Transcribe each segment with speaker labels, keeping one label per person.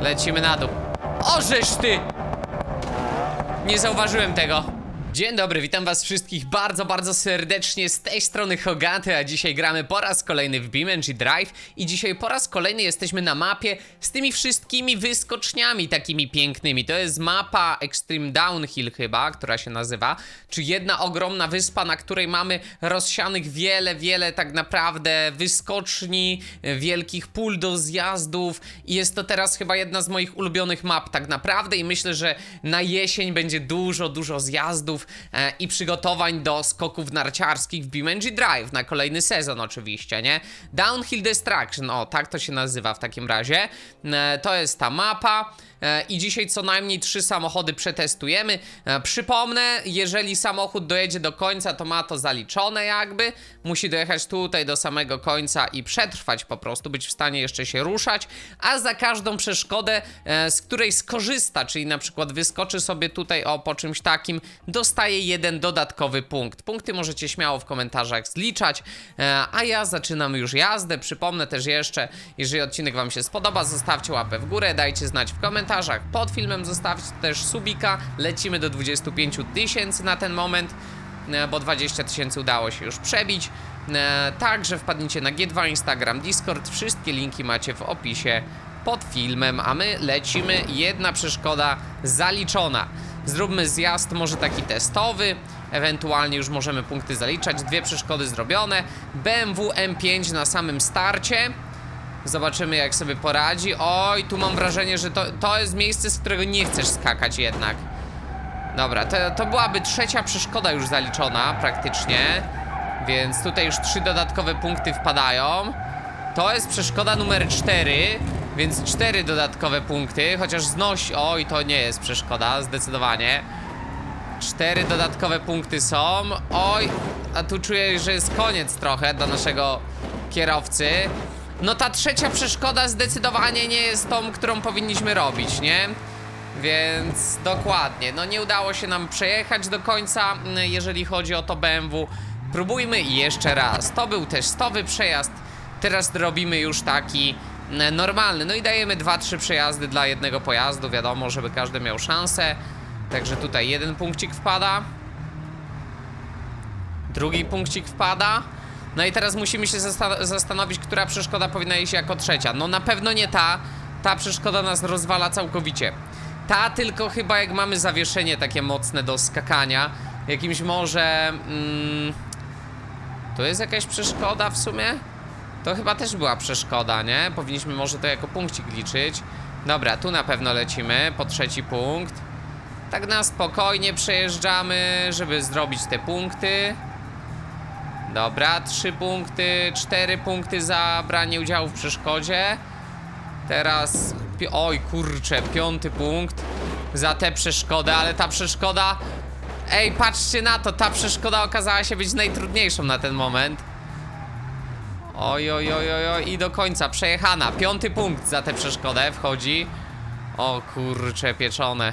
Speaker 1: Lecimy na dół. O, żeż ty! Nie zauważyłem tego. Dzień dobry, witam was wszystkich bardzo, bardzo serdecznie. Z tej strony Hogaty, a dzisiaj gramy po raz kolejny w BeamNG Drive. I dzisiaj po raz kolejny jesteśmy na mapie z tymi wszystkimi wyskoczniami takimi pięknymi. To jest mapa Extreme Downhill chyba, która się nazywa, czy jedna ogromna wyspa, na której mamy rozsianych wiele, wiele tak naprawdę wyskoczni, e, wielkich pól do zjazdów. I jest to teraz chyba jedna z moich ulubionych map tak naprawdę. I myślę, że na jesień będzie dużo, dużo zjazdów e, i przygotowań do skoków narciarskich w BeamNG Drive na kolejny sezon oczywiście, nie? Downhill Destruction, o tak to się nazywa w takim razie. E, to jest ta mapa. E, I dzisiaj co najmniej trzy samochody przetestujemy. E, Przypomnę, jeżeli samochód dojedzie do końca, to ma to zaliczone jakby. Musi dojechać tutaj do samego końca i przetrwać po prostu, być w stanie jeszcze się ruszać. A za każdą przeszkodę, e, z której skorzysta, czyli na przykład wyskoczy sobie tutaj o po czymś takim, dostaje jeden dodatkowy punkt. Punkty możecie śmiało w komentarzach zliczać. E, A ja zaczynam już jazdę. Przypomnę też jeszcze, jeżeli odcinek Wam się spodoba, zostawcie łapę w górę, dajcie znać w komentarzach pod filmem, zostawcie też subika. Lecimy do 25 tysięcy na ten moment, e, bo 20 tysięcy udało się już przebić. E, Także wpadnijcie na G2, Instagram, Discord. Wszystkie linki macie w opisie pod filmem, a my lecimy. Jedna przeszkoda zaliczona. Zróbmy zjazd może taki testowy, ewentualnie już możemy punkty zaliczać. Dwie przeszkody zrobione. BMW M5 na samym starcie. Zobaczymy jak sobie poradzi. Oj, tu mam wrażenie, że to, to jest miejsce, z którego nie chcesz skakać jednak. Dobra, to, to byłaby trzecia przeszkoda już zaliczona praktycznie. Więc tutaj już trzy dodatkowe punkty wpadają. To jest przeszkoda numer 4, więc cztery dodatkowe punkty, chociaż znosi... Oj, to nie jest przeszkoda, zdecydowanie. Cztery dodatkowe punkty są. Oj, a tu czuję, że jest koniec trochę dla naszego kierowcy. No ta trzecia przeszkoda zdecydowanie nie jest tą, którą powinniśmy robić, nie? Więc dokładnie, no nie udało się nam przejechać do końca, jeżeli chodzi o to BMW. Próbujmy jeszcze raz. To był testowy przejazd, teraz robimy już taki normalny. No i dajemy 2-3 przejazdy dla jednego pojazdu, wiadomo, żeby każdy miał szansę. Także tutaj jeden punkcik wpada. Drugi punkcik wpada. No i teraz musimy się zasta- zastanowić, która przeszkoda powinna iść jako trzecia. No na pewno nie ta. Ta przeszkoda nas rozwala całkowicie. Ta tylko chyba jak mamy zawieszenie takie mocne do skakania. Jakimś może... Mm, to jest jakaś przeszkoda w sumie? To chyba też była przeszkoda, nie? Powinniśmy może to jako punkcik liczyć. Dobra, tu na pewno lecimy po trzeci punkt. Tak na spokojnie przejeżdżamy, żeby zrobić te punkty. Dobra, trzy punkty, cztery punkty za branie udziału w przeszkodzie. Teraz, oj kurczę, piąty punkt za tę przeszkodę, ale ta przeszkoda... Ej, patrzcie na to, ta przeszkoda okazała się być najtrudniejszą na ten moment. Oj, oj, oj, oj, oj, i do końca, przejechana. Piąty punkt za tę przeszkodę wchodzi. O kurcze, pieczone.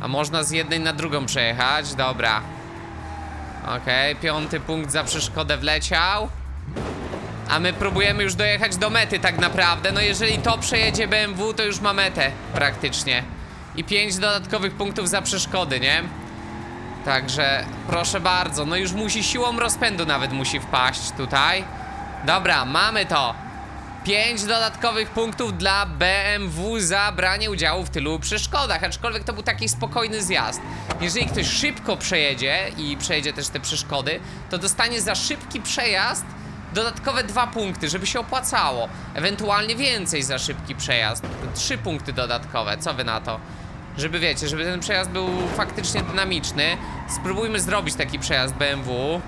Speaker 1: A można z jednej na drugą przejechać? Dobra. Okej, piąty punkt za przeszkodę wleciał. A my próbujemy już dojechać do mety tak naprawdę. No jeżeli to przejedzie BMW, to już ma metę praktycznie. I pięć dodatkowych punktów za przeszkody, nie? Także proszę bardzo, no już musi siłą rozpędu nawet musi wpaść tutaj. Dobra, mamy to. 5 dodatkowych punktów dla BMW za branie udziału w tylu przeszkodach, aczkolwiek to był taki spokojny zjazd. Jeżeli ktoś szybko przejedzie i przejedzie też te przeszkody, to dostanie za szybki przejazd dodatkowe dwa punkty, żeby się opłacało. Ewentualnie więcej za szybki przejazd. Trzy punkty dodatkowe, co wy na to? Żeby wiecie, żeby ten przejazd był faktycznie dynamiczny. Spróbujmy zrobić taki przejazd BMW.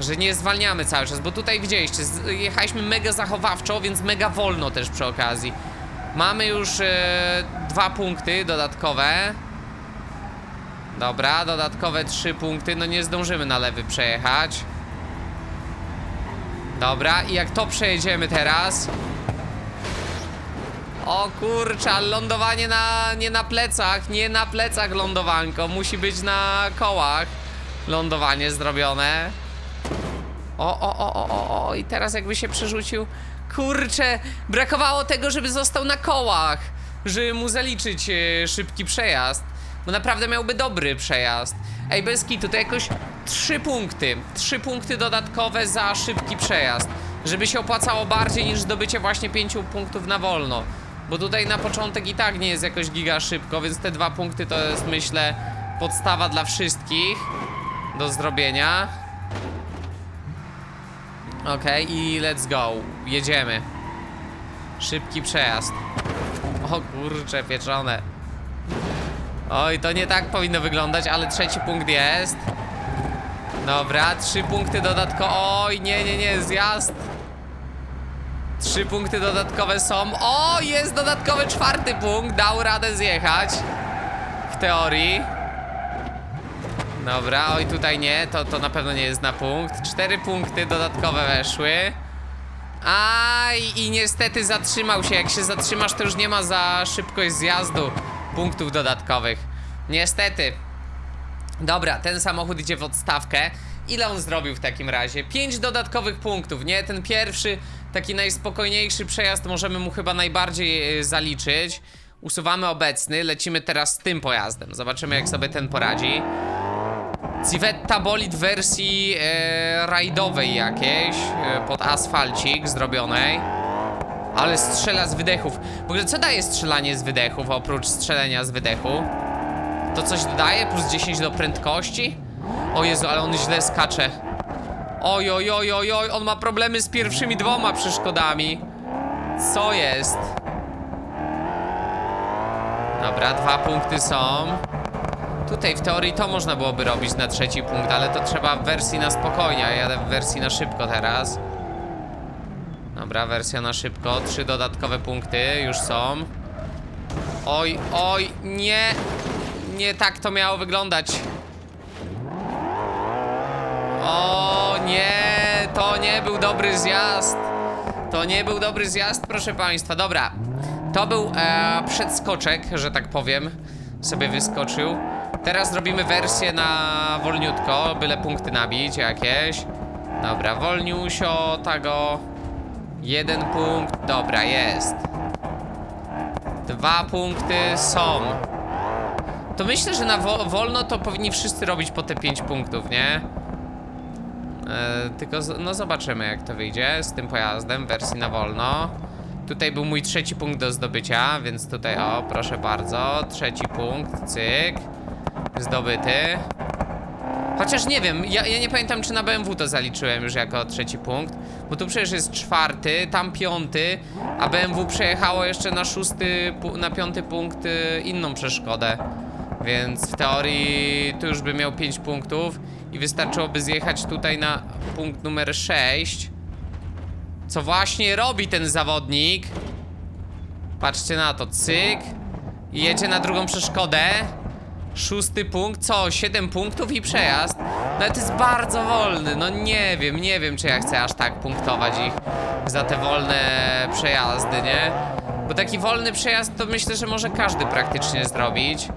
Speaker 1: Że nie zwalniamy cały czas, bo tutaj widzieliście, jechaliśmy mega zachowawczo, więc mega wolno też przy okazji. Mamy już e, dwa punkty dodatkowe. Dobra, dodatkowe trzy punkty, no nie zdążymy na lewy przejechać. Dobra, i jak to przejedziemy teraz? O kurczę, lądowanie na, nie na plecach, nie na plecach lądowanko, musi być na kołach lądowanie zrobione. O, o, o, o, o, o, i teraz jakby się przerzucił. Kurczę, brakowało tego, żeby został na kołach. żeby mu zaliczyć e, szybki przejazd. Bo naprawdę miałby dobry przejazd. Ej, bez kitu, jakoś trzy punkty. Trzy punkty dodatkowe za szybki przejazd. Żeby się opłacało bardziej niż zdobycie właśnie pięciu punktów na wolno. Bo tutaj na początek i tak nie jest jakoś giga szybko, więc te dwa punkty to jest myślę podstawa dla wszystkich do zrobienia. Okej, i let's go. Jedziemy. Szybki przejazd. O kurcze, pieczone. Oj, to nie tak powinno wyglądać, ale trzeci punkt jest. Dobra, trzy punkty dodatkowe. Oj, nie, nie, nie, zjazd. Trzy punkty dodatkowe są. O, jest dodatkowy czwarty punkt. Dał radę zjechać. W teorii. Dobra, oj tutaj nie, to, to na pewno nie jest na punkt. Cztery punkty dodatkowe weszły. Aj, i niestety zatrzymał się. Jak się zatrzymasz, to już nie ma za szybkość zjazdu punktów dodatkowych. Niestety. Dobra, ten samochód idzie w odstawkę. Ile on zrobił w takim razie? 5 dodatkowych punktów, nie? Ten pierwszy, taki najspokojniejszy przejazd możemy mu chyba najbardziej y, zaliczyć. Usuwamy obecny, lecimy teraz z tym pojazdem. Zobaczymy jak sobie ten poradzi. Civetta bolid w wersji e, rajdowej jakiejś, e, pod asfalcik zrobionej. Ale strzela z wydechów. W ogóle co daje strzelanie z wydechów oprócz strzelenia z wydechu? To coś dodaje? Plus 10 do prędkości? O Jezu, ale on źle skacze. Oj, oj, oj, oj, oj, on ma problemy z pierwszymi dwoma przeszkodami. Co jest? Dobra, dwa punkty są. Tutaj w teorii to można byłoby robić na trzeci punkt, ale to trzeba w wersji na spokojnie, a ja jadę w wersji na szybko teraz. Dobra, wersja na szybko, trzy dodatkowe punkty już są. Oj, oj, nie, nie tak to miało wyglądać. O nie, to nie był dobry zjazd. To nie był dobry zjazd, proszę państwa. Dobra, to był e, przedskoczek, że tak powiem. Sobie wyskoczył. Teraz zrobimy wersję na wolniutko, byle punkty nabić jakieś. Dobra, wolniusio, tago. Jeden punkt, dobra, jest. Dwa punkty są. To myślę, że na wo wolno to powinni wszyscy robić po te 5 punktów, nie? E, tylko no zobaczymy jak to wyjdzie z tym pojazdem w wersji na wolno. Tutaj był mój trzeci punkt do zdobycia, więc tutaj o, proszę bardzo, trzeci punkt, cyk, zdobyty. Chociaż nie wiem, ja, ja nie pamiętam czy na BMW to zaliczyłem już jako trzeci punkt, bo tu przecież jest czwarty, tam piąty, a BMW przejechało jeszcze na szósty, na piąty punkt y, inną przeszkodę. Więc w teorii tu już by miał 5 punktów i wystarczyłoby zjechać tutaj na punkt numer 6. Co właśnie robi ten zawodnik? Patrzcie na to, cyk. I jedzie na drugą przeszkodę. Szósty punkt, co? 7 punktów i przejazd. No to jest bardzo wolny, no nie wiem, nie wiem czy ja chcę aż tak punktować ich za te wolne przejazdy, nie? Bo taki wolny przejazd to myślę, że może każdy praktycznie zrobić.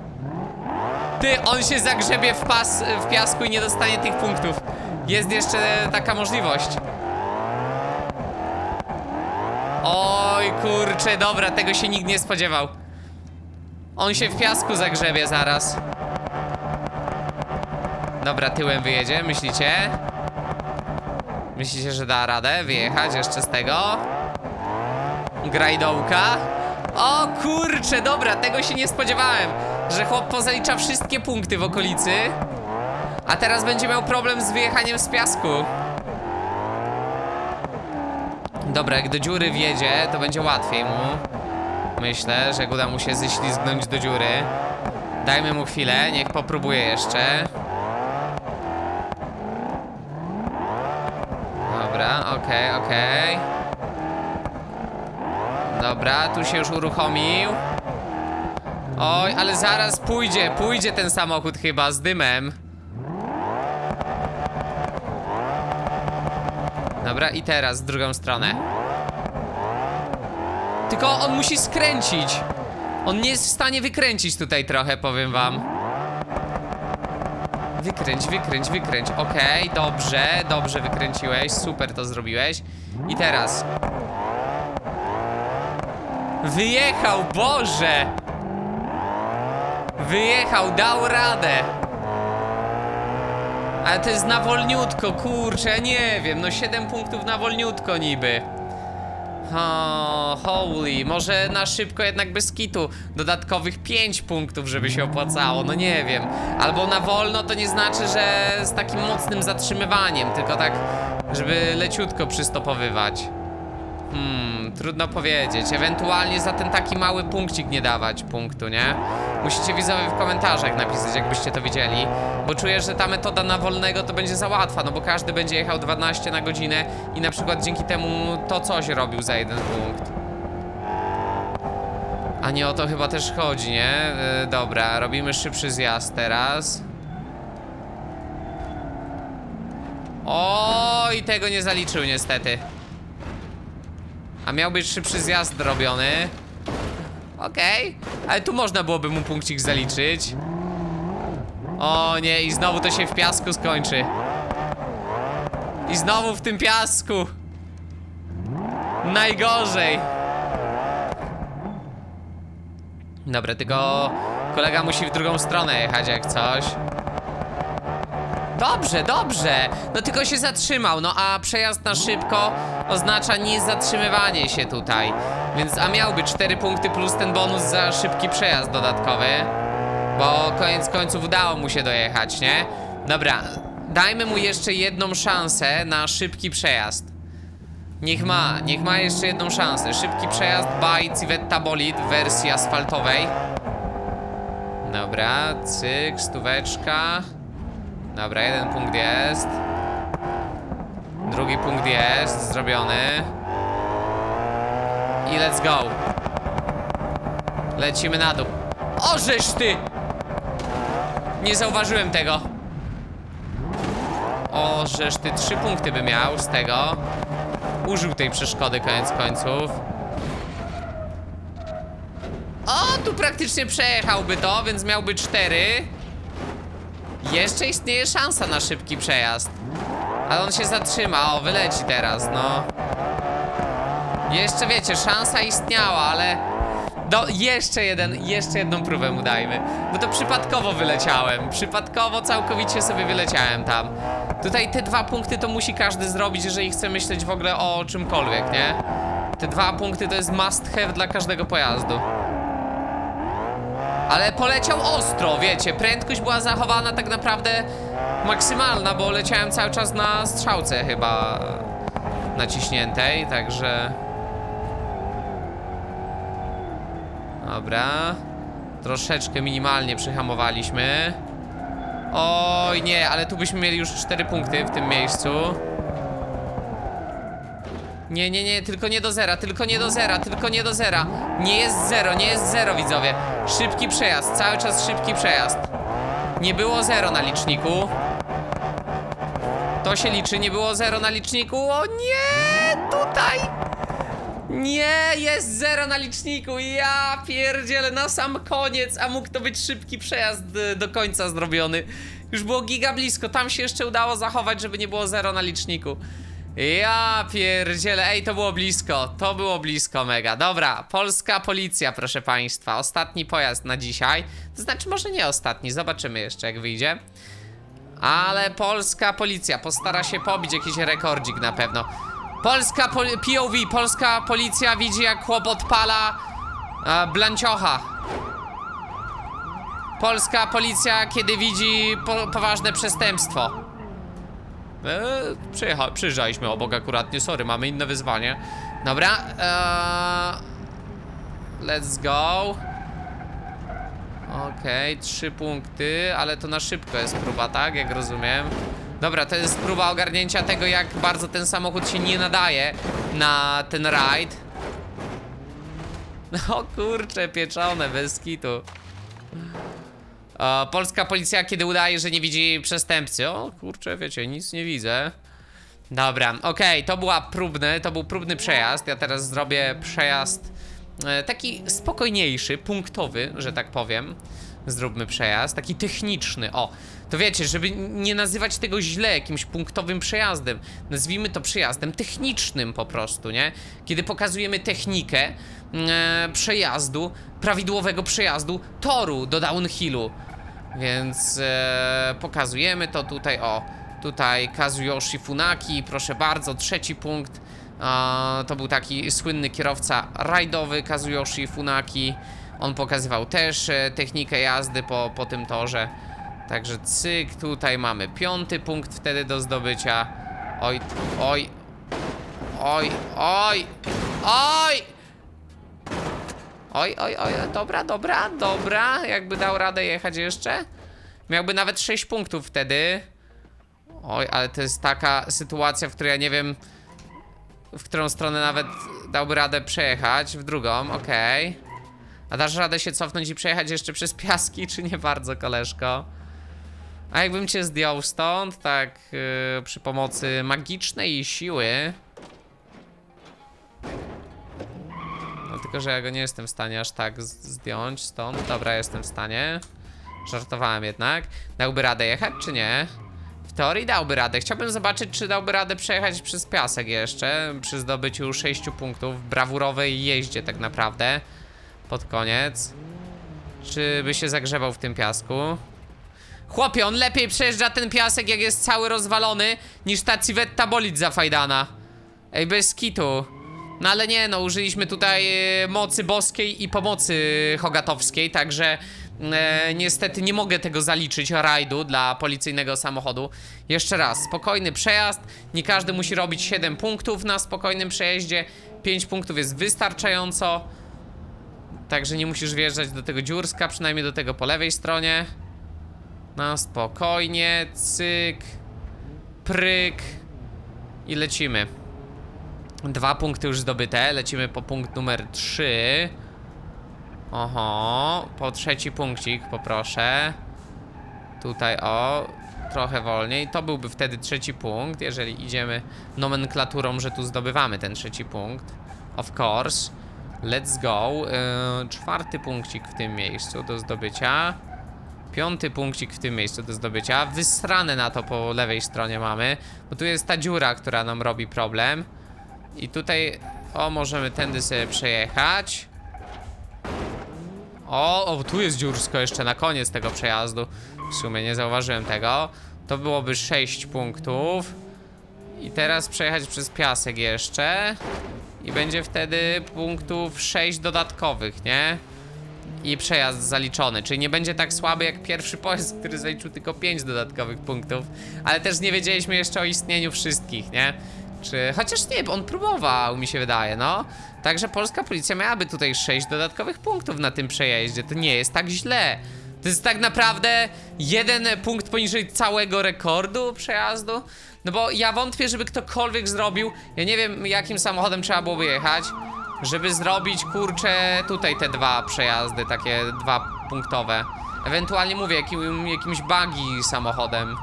Speaker 1: Ty, on się zagrzebie w pas, w piasku i nie dostanie tych punktów. Jest jeszcze taka możliwość. Oj, kurczę, dobra, tego się nikt nie spodziewał. On się w piasku zagrzebie zaraz. Dobra, tyłem wyjedzie, myślicie? Myślicie, że da radę wyjechać jeszcze z tego? Grajdołka. O kurczę, dobra, tego się nie spodziewałem, że chłop pozalicza wszystkie punkty w okolicy. A teraz będzie miał problem z wyjechaniem z piasku. Dobra, jak do dziury wjedzie, to będzie łatwiej mu. Myślę, że uda mu się ześlizgnąć do dziury. Dajmy mu chwilę, niech popróbuje jeszcze. Dobra, okej, okej. Dobra, tu się już uruchomił. Oj, ale zaraz pójdzie, pójdzie ten samochód chyba z dymem. Dobra, i teraz w drugą stronę. Tylko on musi skręcić. On nie jest w stanie wykręcić tutaj trochę, powiem wam. Wykręć, wykręć, wykręć. Okej, dobrze, dobrze wykręciłeś. Super to zrobiłeś. I teraz. Wyjechał, Boże! Wyjechał, dał radę. Ale to jest na wolniutko, kurczę, nie wiem, no 7 punktów na wolniutko niby. O, holy, może na szybko jednak bez kitu dodatkowych 5 punktów, żeby się opłacało, no nie wiem. Albo na wolno to nie znaczy, że z takim mocnym zatrzymywaniem, tylko tak, żeby leciutko przystopowywać. Hmm, trudno powiedzieć. Ewentualnie za ten taki mały punkcik nie dawać punktu, nie? Musicie widzowie w komentarzach napisać, jakbyście to widzieli. Bo czuję, że ta metoda na wolnego to będzie za łatwa, no bo każdy będzie jechał 12 na godzinę i na przykład dzięki temu to coś robił za jeden punkt. A nie o to chyba też chodzi, nie? Yy, dobra, robimy szybszy zjazd teraz. Oj, tego nie zaliczył niestety. A miał być szybszy zjazd robiony. Okej, ale tu można byłoby mu punkcik zaliczyć. O nie, i znowu to się w piasku skończy. I znowu w tym piasku. Najgorzej. Dobra, tylko kolega musi w drugą stronę jechać jak coś. Dobrze, dobrze. No tylko się zatrzymał, no a przejazd na szybko oznacza niezatrzymywanie się tutaj. Więc, a miałby 4 punkty plus ten bonus za szybki przejazd dodatkowy. Bo koniec końców udało mu się dojechać, nie? Dobra, dajmy mu jeszcze jedną szansę na szybki przejazd. Niech ma, niech ma jeszcze jedną szansę. Szybki przejazd by Civetta Bolid w wersji asfaltowej. Dobra, cyk, stóweczka. Dobra, jeden punkt jest. Drugi punkt jest zrobiony. I let's go. Lecimy na dół. O, żeż ty! Nie zauważyłem tego. O, żeż ty trzy punkty by miał z tego. Użył tej przeszkody koniec końców. O, tu praktycznie przejechałby to, więc miałby cztery. Jeszcze istnieje szansa na szybki przejazd. Ale on się zatrzyma, o, wyleci teraz, no. Jeszcze wiecie, szansa istniała, ale... Do, jeszcze jeden, jeszcze jedną próbę mu dajmy. Bo to przypadkowo wyleciałem. Przypadkowo całkowicie sobie wyleciałem tam. Tutaj te dwa punkty to musi każdy zrobić, jeżeli chce myśleć w ogóle o czymkolwiek, nie? Te dwa punkty to jest must have dla każdego pojazdu. Ale poleciał ostro, wiecie, prędkość była zachowana tak naprawdę maksymalna, bo leciałem cały czas na strzałce chyba naciśniętej, także... Dobra. Troszeczkę minimalnie przyhamowaliśmy. Oj nie, ale tu byśmy mieli już 4 punkty w tym miejscu. Nie, nie, nie, tylko nie do zera, tylko nie do zera, tylko nie do zera. Nie jest zero, nie jest zero, widzowie. Szybki przejazd, cały czas szybki przejazd. Nie było zero na liczniku. To się liczy, nie było zero na liczniku. O nie, tutaj. Nie, jest zero na liczniku. Ja pierdzielę na sam koniec, a mógł to być szybki przejazd y, do końca zrobiony. Już było giga blisko, tam się jeszcze udało zachować, żeby nie było zero na liczniku. Ja pierdzielę, ej, to było blisko, to było blisko mega. Dobra, polska policja, proszę państwa. Ostatni pojazd na dzisiaj. To znaczy, może nie ostatni, zobaczymy jeszcze, jak wyjdzie. Ale polska policja postara się pobić jakiś rekordzik na pewno. Polska pol POV, polska policja widzi jak chłop odpala e, blanciocha. Polska policja, kiedy widzi po poważne przestępstwo. E, przyjecha, przyjeżdżaliśmy obok akurat, nie sorry, mamy inne wyzwanie. Dobra, e, let's go. Okej, trzy punkty, ale to na szybko jest próba, tak? Jak rozumiem. Dobra, to jest próba ogarnięcia tego, jak bardzo ten samochód się nie nadaje na ten rajd. No kurczę, pieczone, bez kitu. Polska policja, kiedy udaje, że nie widzi przestępcy. O kurczę, wiecie, nic nie widzę. Dobra, okej, to była próbny, to był próbny przejazd. Ja teraz zrobię przejazd e, taki spokojniejszy, punktowy, że tak powiem. Zróbmy przejazd, taki techniczny. O, to wiecie, żeby nie nazywać tego źle jakimś punktowym przejazdem. Nazwijmy to przejazdem technicznym po prostu, nie? Kiedy pokazujemy technikę, przejazdu, prawidłowego przejazdu toru do downhillu. Więc e, pokazujemy to tutaj, o, tutaj Kazuyoshi Funaki, proszę bardzo, trzeci punkt. E, to był taki słynny kierowca rajdowy Kazuyoshi Funaki. On pokazywał też e, technikę jazdy po, po tym torze. Także cyk, tutaj mamy piąty punkt wtedy do zdobycia. Oj, oj, oj, oj, oj! Oj, oj, oj, dobra, dobra, dobra. Jakby dał radę jechać jeszcze. Miałby nawet 6 punktów wtedy. Oj, ale to jest taka sytuacja, w której ja nie wiem, w którą stronę nawet dałby radę przejechać. W drugą, okej. A dasz radę się cofnąć i przejechać jeszcze przez piaski, czy nie bardzo, koleżko? A jakbym cię zdjął stąd, tak yy, przy pomocy magicznej siły. Tylko, że ja go nie jestem w stanie aż tak zdjąć stąd. Dobra, jestem w stanie. Żartowałem jednak. Dałby radę jechać, czy nie? W teorii dałby radę. Chciałbym zobaczyć, czy dałby radę przejechać przez piasek jeszcze. Przy zdobyciu 6 punktów. w Brawurowej jeździe tak naprawdę. Pod koniec. Czy by się zagrzebał w tym piasku? Chłopie, on lepiej przejeżdża ten piasek, jak jest cały rozwalony, niż ta Civetta bolid za Fajdana. Ej, bez kitu. No ale nie, no użyliśmy tutaj e, mocy boskiej i pomocy hogatowskiej, także e, niestety nie mogę tego zaliczyć rajdu dla policyjnego samochodu. Jeszcze raz, spokojny przejazd, nie każdy musi robić 7 punktów na spokojnym przejeździe, 5 punktów jest wystarczająco. Także nie musisz wjeżdżać do tego dziurska, przynajmniej do tego po lewej stronie. No spokojnie, cyk, pryk i lecimy. Dwa punkty już zdobyte, lecimy po punkt numer 3. Oho, po trzeci punkcik poproszę. Tutaj o, trochę wolniej. To byłby wtedy trzeci punkt, jeżeli idziemy nomenklaturą, że tu zdobywamy ten trzeci punkt. Of course. Let's go. Yy, czwarty punkcik w tym miejscu do zdobycia. Piąty punkcik w tym miejscu do zdobycia. Wysrane na to po lewej stronie mamy, bo tu jest ta dziura, która nam robi problem. I tutaj, o, możemy tędy sobie przejechać. O, o, tu jest dziursko jeszcze na koniec tego przejazdu. W sumie nie zauważyłem tego. To byłoby 6 punktów. I teraz przejechać przez piasek jeszcze. I będzie wtedy punktów 6 dodatkowych, nie? I przejazd zaliczony, czyli nie będzie tak słaby jak pierwszy pojazd, który zaliczył tylko 5 dodatkowych punktów. Ale też nie wiedzieliśmy jeszcze o istnieniu wszystkich, nie? Czy. Chociaż nie, bo on próbował, mi się wydaje, no. Także polska policja miałaby tutaj 6 dodatkowych punktów na tym przejeździe. To nie jest tak źle. To jest tak naprawdę jeden punkt poniżej całego rekordu przejazdu. No bo ja wątpię, żeby ktokolwiek zrobił. Ja nie wiem, jakim samochodem trzeba byłoby jechać, żeby zrobić kurczę tutaj te dwa przejazdy, takie dwa punktowe. Ewentualnie mówię, jakim, jakimś buggy samochodem.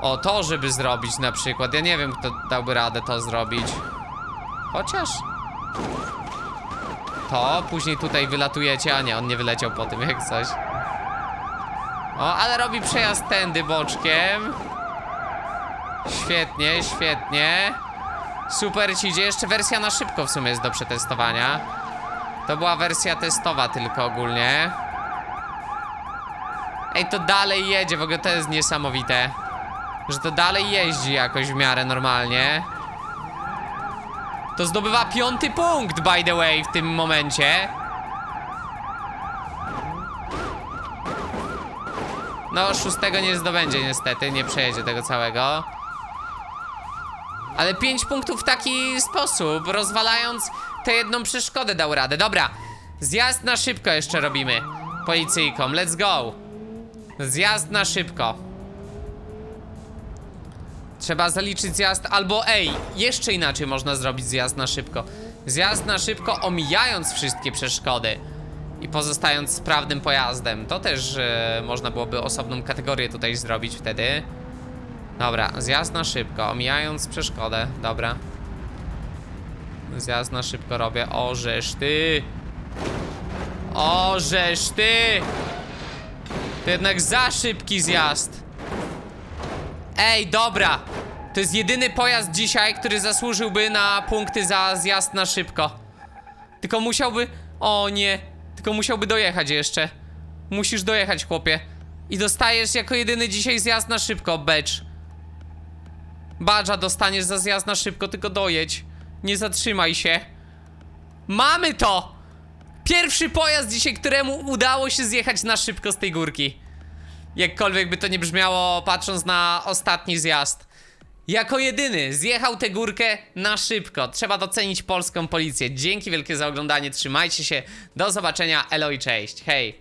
Speaker 1: O, to żeby zrobić na przykład. Ja nie wiem, kto dałby radę to zrobić. Chociaż. To, później tutaj wylatujecie, a nie, on nie wyleciał po tym jak coś. O, ale robi przejazd tędy boczkiem. Świetnie, świetnie. Super ci idzie. Jeszcze wersja na szybko w sumie jest do przetestowania. To była wersja testowa tylko ogólnie. Ej, to dalej jedzie, w ogóle to jest niesamowite. Że to dalej jeździ jakoś w miarę normalnie. To zdobywa piąty punkt, by the way, w tym momencie. No, szóstego nie zdobędzie niestety, nie przejedzie tego całego. Ale pięć punktów w taki sposób, rozwalając tę jedną przeszkodę dał radę. Dobra, zjazd na szybko jeszcze robimy. Policyjką, let's go. Zjazd na szybko. Trzeba zaliczyć zjazd, albo ej, jeszcze inaczej można zrobić zjazd na szybko. Zjazd na szybko, omijając wszystkie przeszkody i pozostając sprawnym pojazdem. To też e, można byłoby osobną kategorię tutaj zrobić wtedy. Dobra, zjazd na szybko, omijając przeszkodę, dobra. Zjazd na szybko robię, o żeż ty! O żeż ty! To jednak za szybki zjazd. Ej, dobra! To jest jedyny pojazd dzisiaj, który zasłużyłby na punkty za zjazd na szybko. Tylko musiałby... O nie. Tylko musiałby dojechać jeszcze. Musisz dojechać, chłopie. I dostajesz jako jedyny dzisiaj zjazd na szybko, becz. Badża dostaniesz za zjazd na szybko, tylko dojedź. Nie zatrzymaj się. Mamy to! Pierwszy pojazd dzisiaj, któremu udało się zjechać na szybko z tej górki. Jakkolwiek by to nie brzmiało, patrząc na ostatni zjazd. Jako jedyny zjechał tę górkę na szybko. Trzeba docenić polską policję. Dzięki wielkie za oglądanie. Trzymajcie się. Do zobaczenia. Elo i cześć. Hej.